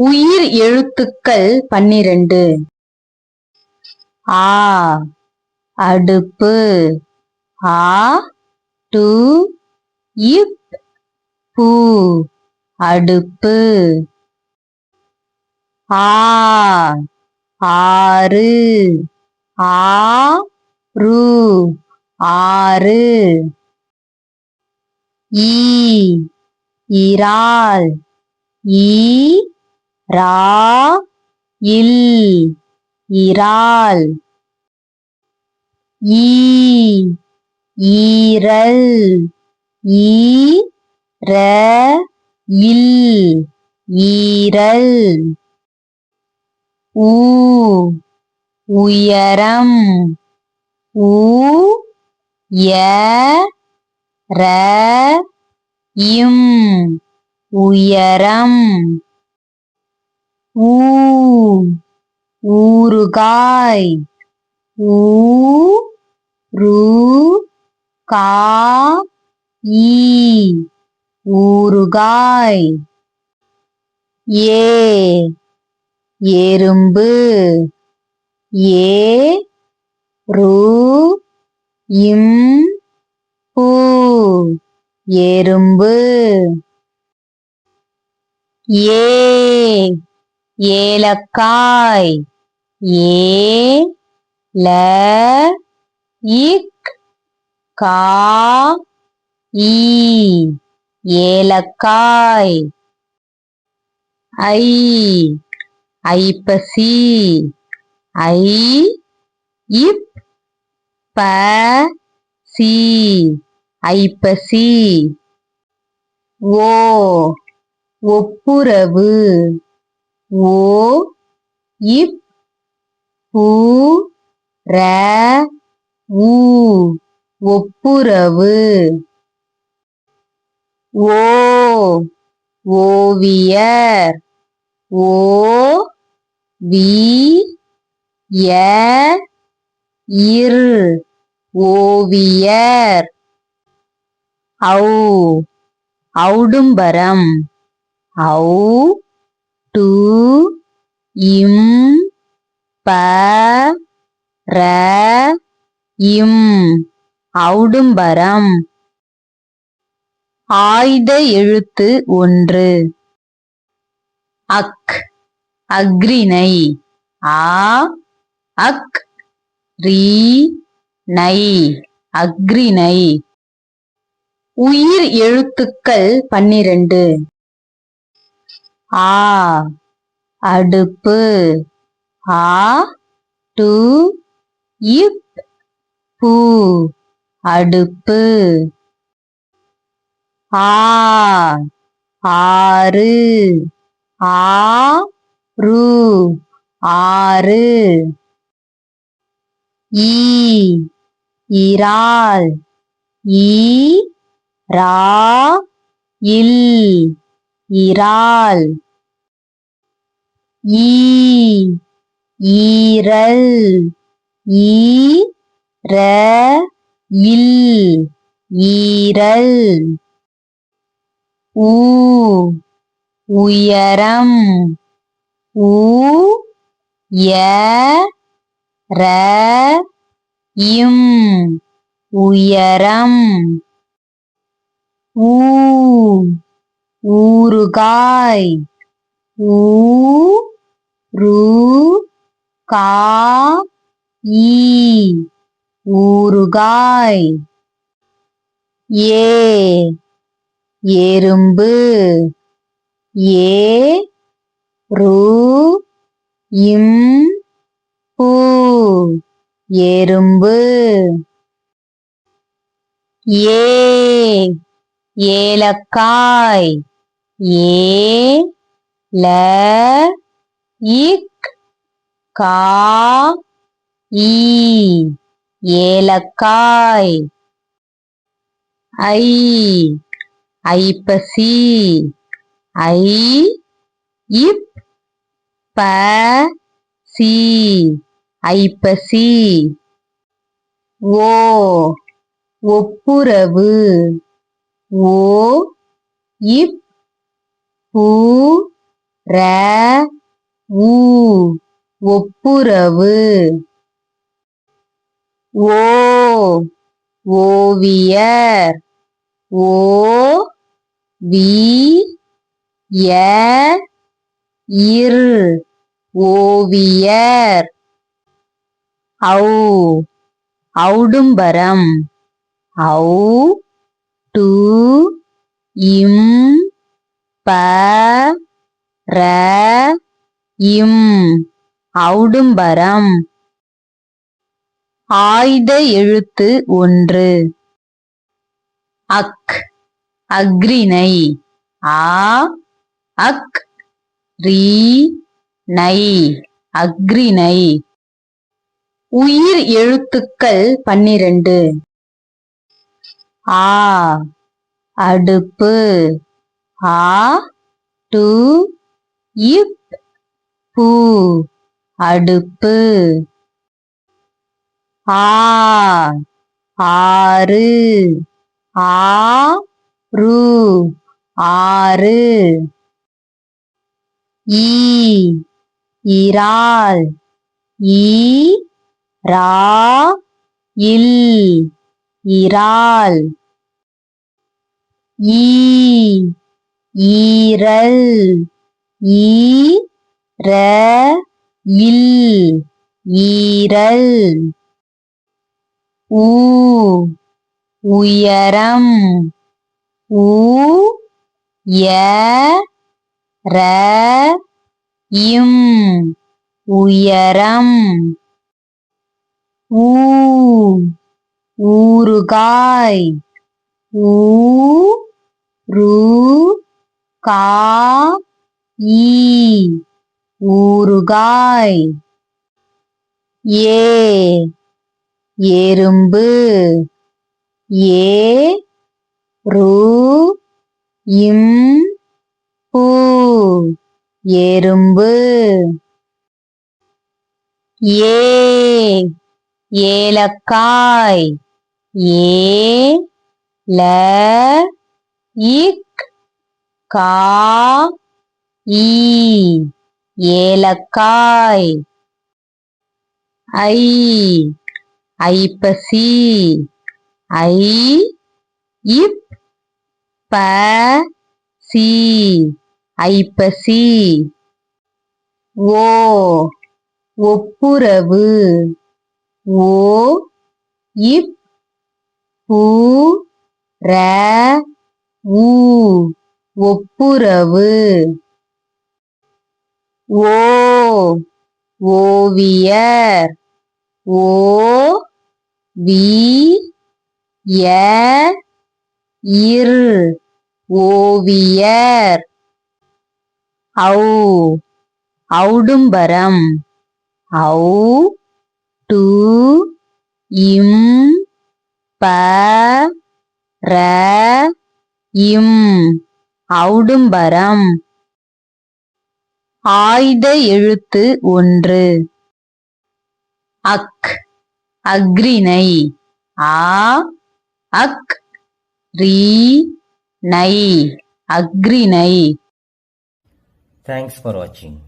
உயிர் எழுத்துக்கள் பன்னிரண்டு. ஆ அடுப்பு. ஆ டு இப் பூ அடுப்பு. ஆ ஆறு. ஆ ரு ஆறு. ஈ இறால். ஈ ரா இல் இறால். ஈ ஈரல். ஈ ர இல் ஈரல். ஊ உயரம். ஊ ய ர இம் உயரம். ஊ ஊறுகாய். ஊ ரு கா ஈ. ஊறுகாய். ஏ எறும்பு. ஏ ரு இம் பூ. எறும்பு. ஏ ஏலக்காய். ஏ ல இக் கா ஈ ஏலக்காய். ஐ. ஐப்பசி. ஐ. இப் ப சி ஐப்பசி. ஓ. ஒப்புரவு. ஓ இப் பூ ர ஊ ஒப்புரவு. ஓ ஓவியர். ஓ வி ய இர் ஓவியர். ஔ ஔடும்பரம். ஔ டு இம் ப ர இம் ஔடும்பரம் ஆயுத எழுத்து ஒன்று. அக் அக்ரிணை ஆ அக் ரீ நை அக்ரிணை உயிர் எழுத்துக்கள் பன்னிரண்டு. ஆ அடுப்பு. ஆ டு இப் பூ அடுப்பு. ஆ ஆறு. ஆ ரு ஆறு. ஈ இறால். ஈ ரா இல். இறால். ஈ ஈரல். ஈ ர இல். ஈரல். ஊ உயரம். ஊ ய ர இம். உயரம். ஊ ஊறுகாய். ஊ ரு கா ஈ ஊறுகாய். ஏ. எறும்பு. ஏ. ரு. இம் பூ எறும்பு. ஏ. ஏலக்காய். ஏ ல இக் கா ஈ ஏலக்காய். ஐ ஐப்பசி. ஐ இப் ப சி ஐப்பசி. ஓ ஒப்புரவு. ஓ இப் பூ ர ஊ ஒப்புரவு. ஓ ஓவியர். ஓ வி ய இர் ஓவியர். ஔ ஔடும்பரம். ஔ டு இம் ப ர இம் ஔடும்பரம் ஆயுத எழுத்து ஒன்று. அக் அக்ரிணை ஆ அக் ரீ நை அக்ரிணை உயிர் எழுத்துக்கள் பன்னிரண்டு. ஆ அடுப்பு. ஆ டு இப் பூ அடுப்பு. ஆ ஆறு ஆ ரு ஆறு. ஈ இறால். ஈ ரா இல் இறால். ஈ ஈரல் ஈ இல் ஈரல். ஊ உயரம். ஊ ய ர இம் உயரம். ஊ ஊறுகாய். ஊ ரூ கா ஈ ஊறுகாய். ஏ எறும்பு. ஏ ரூ இம் பூ எறும்பு. ஏ ஏலக்காய். ஏ ல இக் கா ஈ ஏலக்காய் ஐ ஐப்பசி ஐ இப் ப சி ஐப்பசி. ஓ ஒப்புரவு. ஓ இப் பூ ர ஊ. ஒப்புரவு. ஓ ஓவியர். ஓ வி இர். ஓவியர். ஔ ஔடும்பரம். ஔ டு இம் ப ர இம். அவுடும்பரம். ஆயுத எழுத்து ஒன்று. அக் அக்ரிணை ஆ அக் ரீ நை அக்ரிணை தேங்க்ஸ் ஃபார் வாட்சிங்